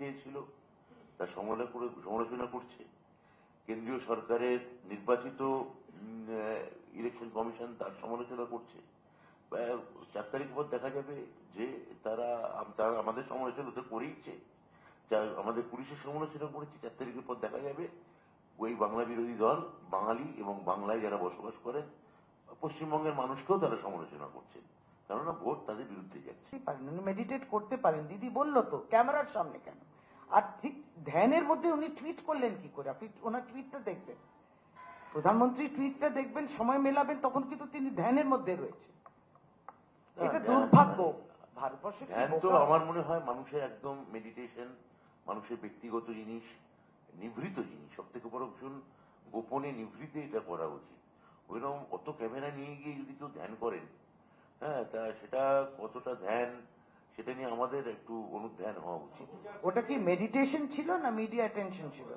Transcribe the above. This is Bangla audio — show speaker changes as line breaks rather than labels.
চেয়েছিল তার সমালোচনা করছে। কেন্দ্রীয় সরকারের নির্বাচিত ইলেকশন কমিশন তার সমালোচনা করছে। চার তারিখ পর দেখা যাবে যে তারা তারা আমাদের সমালোচনা তো করেইছে। আমাদের পুলিশের সমালোচনা করেছে, চার তারিখের পর দেখা যাবে ওই বাংলা বিরোধী দল, বাঙালি এবং বাংলায় যারা বসবাস করেন, পশ্চিমবঙ্গের মানুষকেও তারা সমালোচনা করছেন। কেননা ভোট তাদের বিরুদ্ধে যাচ্ছে।
মেডিটেট করতে পারেন। দিদি বলল তো, ক্যামেরার সামনে কেন? আর ঠিক ধ্যানের মধ্যে উনি টুইট করলেন কি করে? আপনি ওনার টুইটটা দেখবেন। প্রধানমন্ত্রী টুইটটা দেখবেন সময় মেলাবেন তখন কিন্তু তিনি ধ্যানের মধ্যে রয়েছে এটা দুর্ভাগ্য। ভারতবর্ষে
ধ্যান তো আমার মনে হয় মানুষের একদম মেডিটেশন মানুষের ব্যক্তিগত জিনিস নিভৃত জিনিস। সব থেকে বড় ভীষণ গোপনে নিভৃতে এটা করা উচিত। ওইরকম অত ক্যামেরা নিয়ে গিয়ে যদি কেউ ধ্যান করেন হ্যাঁ তা সেটা কতটা ধ্যান সেটা নিয়ে আমাদের একটু অনুধ্যান হওয়া উচিত।
ওটা কি মেডিটেশন ছিল না মিডিয়া অ্যাটেনশন ছিল?